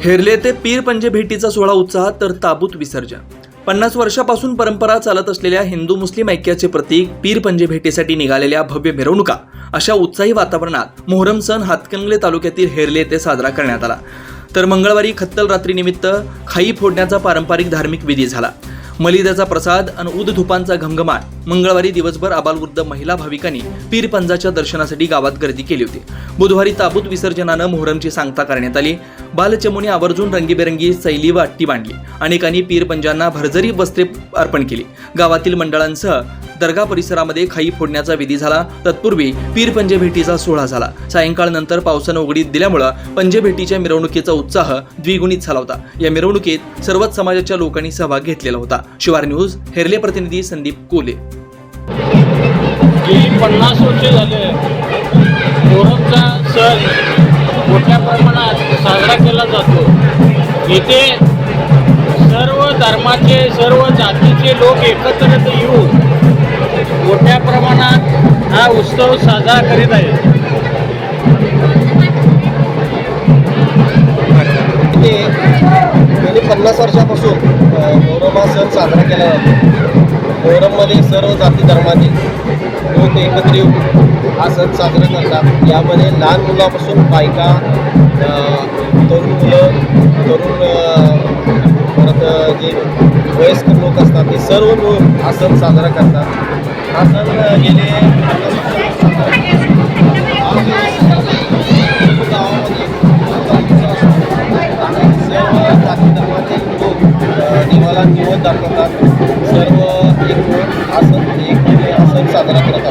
हेरले ते पीर पंजे भेटीचा सोहळा उत्साहात तर ताबूत विसर्जन. पन्नास वर्षापासून परंपरा चालत असलेल्या हिंदू मुस्लिम ऐक्याचे प्रतीक पीर पंजे भेटीसाठी निघालेल्या भव्य मिरवणुका अशा उत्साही वातावरणात मोहरम सण हातकणंगले तालुक्यातील हेरले येथे साजरा करण्यात आला. तर मंगळवारी खत्तल रात्रीनिमित्त खाई फोडण्याचा पारंपरिक धार्मिक विधी झाला. मलिदाचा प्रसाद आणि उद धुपांचा घमघमाट. मंगळवारी दिवसभर आबालवृद्ध महिला भाविकांनी पीर पंजाच्या दर्शनासाठी गावात गर्दी केली होती. बुधवारी ताबूत विसर्जनानं मोहरमची सांगता करण्यात आली. बालचमुनी आवर्जून रंगीबेरंगी सैली व अट्टी मांडली अनेकांनी पीर पंजांना भरजरी वस्त्रे अर्पण केली. गावातील मंडळांसह दर्गा परिसरामध्ये खाई फोडण्याचा विधी झाला. तत्पूर्वी पीर पंजे भेटीचा सोहळा झाला. सायंकाळ नंतर पावसानं उघडीत दिल्यामुळं पंजे भेटीच्या मिरवणुकीचा उत्साह द्विगुणित झाला होता. या मिरवणुकीत सर्वच समाजाच्या लोकांनी सहभाग घेतलेला होता. शिवार न्यूज हेरले प्रतिनिधी संदीप कोले. पन्नास वर्षे झाले मोहरमचा सण मोठ्या प्रमाणात साजरा केला जातो. इथे सर्व धर्माचे सर्व जातीचे लोक एकत्र येऊन मोठ्या प्रमाणात हा उत्सव साजरा करीत आहे. ते गेली पन्नास वर्षापासून अ, मोहरम हा सण साजरा केला जातो. मोहरममध्ये सर्व जाती धर्माचे लोक एकत्र येऊन हा सण साजरा करतात. यामध्ये लहान मुलापासून बायका तरुण मुलं तरुण परत जे वयस्कर लोक असतात ते सर्व मिळून हा सण साजरा करतात. Asal ini, asal sahaja.